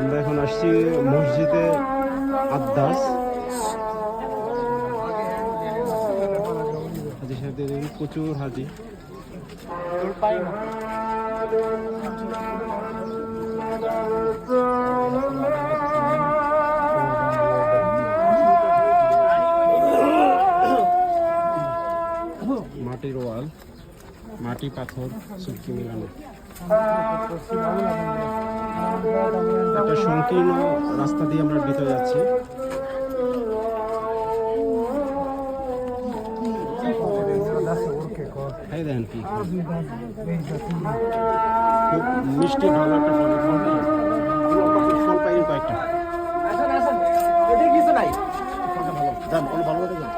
আমরা এখন আসছি মসজিদে আদাস হাজি সাহেবদের প্রচুর হাজি। মাটির ওয়াল, মাটি পাথর সুটকি মিলানো। একটা সংকীর্ণ রাস্তা দিয়ে আমরা ভিতরে যাচ্ছি। মিষ্টি ভালো একটা কয়েকটা কিছু ভালো না।